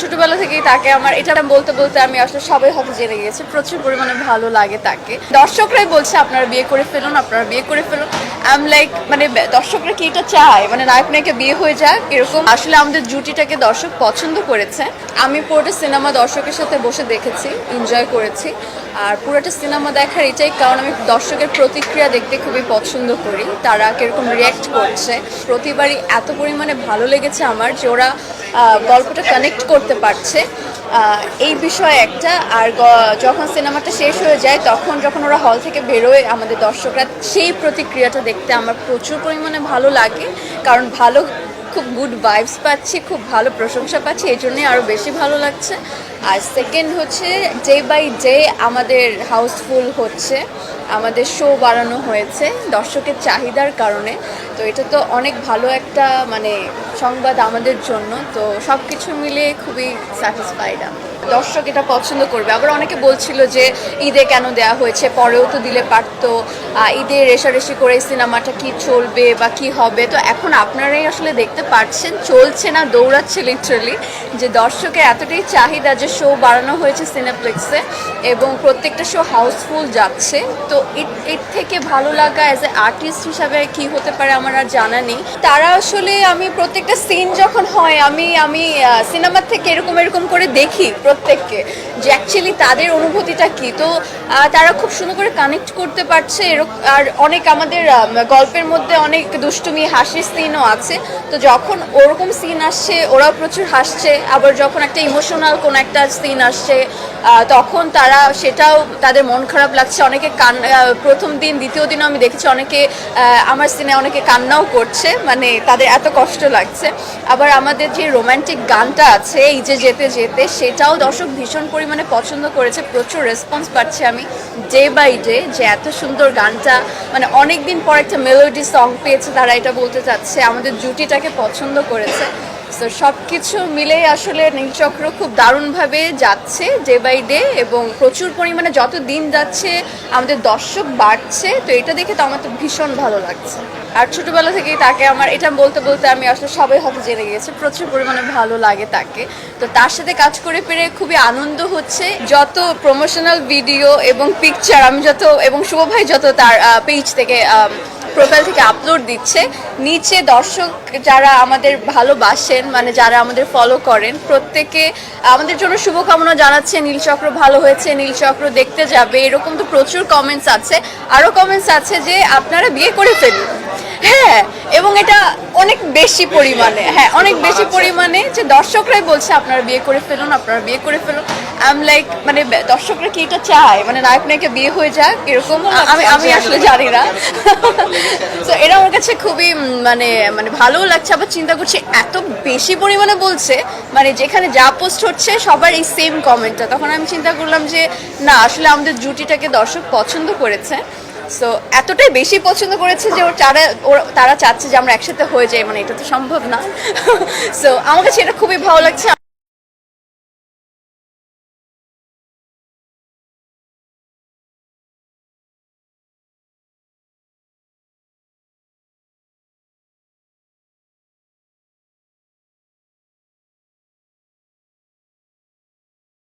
ছোটবেলা থেকেই তাকে আমার এটা বলতে বলতে আমি আসলে সবাই হয়তো জেনে গেছে, প্রচুর পরিমাণে ভালো লাগে তাকে। দর্শকরাই বলছে, আপনারা বিয়ে করে ফেলুন, আপনারা বিয়ে করে ফেলুন। আম লাইক মানে দর্শকরা কি এটা চায়? মানে নায়ক, নায়িকা বিয়ে হয়ে যাক, এরকম। আসলে আমাদের জুটিটাকে দর্শক পছন্দ করেছে। আমি পুরোটা সিনেমা দর্শকের সাথে বসে দেখেছি এনজয় করেছি। আর পুরোটা সিনেমা দেখার এটাই কারণ আমি দর্শকের প্রতিক্রিয়া দেখতে খুবই পছন্দ করি। তারা কীরকম রিয়্যাক্ট করছে। প্রতিবারই এত পরিমাণে ভালো লেগেছে আমার যে ওরা গল্পটা কানেক্ট করতে পারছে। এই বিষয়ে একটা, আর যখন সিনেমাটা শেষ হয়ে যায়, তখন যখন ওরা হল থেকে বেরোয়, আমাদের দর্শকরা সেই প্রতিক্রিয়াটা দেখতে আমার প্রচুর পরিমাণে ভালো লাগে। কারণ ভালো, খুব গুড ভাইবস পাচ্ছি, খুব ভালো প্রশংসা পাচ্ছি, এই জন্যই আরও বেশি ভালো লাগছে। আর সেকেন্ড হচ্ছে ডে বাই ডে আমাদের হাউসফুল হচ্ছে, আমাদের শো বাড়ানো হয়েছে দর্শকের চাহিদার কারণে। তো এটা তো অনেক ভালো একটা মানে সংবাদ আমাদের জন্য। তো সব কিছু মিলে খুবই স্যাটিসফাইড আমি। দর্শক এটা পছন্দ করবে। আবার অনেকে বলছিল যে ঈদে কেন দেয়া হয়েছে? পরেও তো দিলে পারতো। ঈদে রেশারেশি করে সিনেমাটা কি চলবে বা কি হবে? তো এখন আপনারাই আসলে দেখতে পাচ্ছেন চলছে না, দৌড়াচ্ছে লিটারালি যে দর্শকের এতটাই চাহিদা যে শো বাড়ানো হয়েছে সিনেপ্লেক্সে এবং প্রত্যেকটা শো হাউসফুল যাচ্ছে। তো এর- থেকে ভালো লাগা অ্যাজ এ আর্টিস্ট হিসাবে কি হতে পারে আমার আর জানা নেই। তারা আসলে আমি প্রত্যেকটা সিন যখন হয়, আমি আমি সিনেমার থেকে এরকম এরকম করে দেখি প্রত্যেককে। যে অ্যাকচুয়ালি তাদের অনুভূতিটা কী? তো তারা খুব সুন্দর করে কানেক্ট করতে পারছে এরকম আর অনেক আমাদের গল্পের মধ্যে অনেক দুষ্টুমি, হাসির সিনও আছে। তো যখন ওরকম সিন আসছে, ওরাও প্রচুর হাসছে। আবার যখন একটা ইমোশনাল কোনো একটা সিন আসছে তখন তারা সেটাও তাদের মন খারাপ লাগছে। অনেকে কান প্রথম দিন, দ্বিতীয় দিনও আমি দেখেছি, অনেকে আমার সিনে অনেকে কান্নাও করছে। মানে তাদের এত কষ্ট লাগছে। আবার আমাদের যে রোমান্টিক গানটা আছে, এই যে যেতে যেতে, সেটাও দর্শক ভীষণ পরিমাণে পছন্দ করেছে, প্রচুর রেসপন্স পাচ্ছি আমি ডে বাই ডে যে এত সুন্দর গানটা মানে অনেক দিন পর একটা মেলোডি সং পেয়েছে তারা এটা বলতে চাচ্ছে, আমাদের জুটিটাকে পছন্দ করেছে। তো সব কিছু মিলেই আসলে নীলচক্র খুব দারুণভাবে যাচ্ছে ডে বাই ডে এবং প্রচুর পরিমাণে যত দিন যাচ্ছে, আমাদের দর্শক বাড়ছে। তো এটা দেখে তো আমার তো ভীষণ ভালো লাগছে। আর ছোটোবেলা থেকেই তাকে আমার, এটা বলতে বলতে আমি আসলে সবাই হয়তো জেনে গেছে, প্রচুর পরিমাণে ভালো লাগে তাকে। তো তার সাথে কাজ করে পেরে খুবই আনন্দ হচ্ছে। যত প্রমোশনাল ভিডিও এবং পিকচার আমি যত, এবং শুভ ভাই যত তার পেজ থেকে প্রোফাইল থেকে আপলোড দিচ্ছে। নিচে দর্শক যারা আমাদের ভালোবাসেন মানে যারা আমাদের ফলো করেন প্রত্যেকে আমাদের জন্য শুভকামনা জানাচ্ছে নীলচক্র ভালো হয়েছে নীলচক্র দেখতে যাবে। এরকম তো প্রচুর কমেন্টস আছে। আরও কমেন্টস আছে যে আপনারা বিয়ে করে ফেলুন। হ্যাঁ এবং এটা অনেক বেশি পরিমাণে হ্যাঁ অনেক বেশি পরিমাণে যে দর্শকরাই বলছে আপনারা বিয়ে করে ফেলুন আপনারা বিয়ে করে ফেলুন। আম লাইক মানে দর্শকরা কি এটা চায়? মানে নায়ক নায়িকা বিয়ে হয়ে যাক এরকম আমি আমি আসলে জানি না। তো এটা আমার কাছে খুবই মানে মানে ভালো লাগছে আবার চিন্তা করছি এত বেশি পরিমাণে বলছে মানে যেখানে যা পোস্ট হচ্ছে সবার এই সেম কমেন্টটা তখন আমি চিন্তা করলাম যে না আসলে আমাদের জুটিটাকে দর্শক পছন্দ করেছে। সো এতটাই বেশি পছন্দ করেছে যে ওর তারা ওর তারা চাচ্ছে যে আমরা একসাথে হয়ে যাই মানে এটা তো সম্ভব না। সো আমার কাছে এটা খুবই ভালো লাগছে।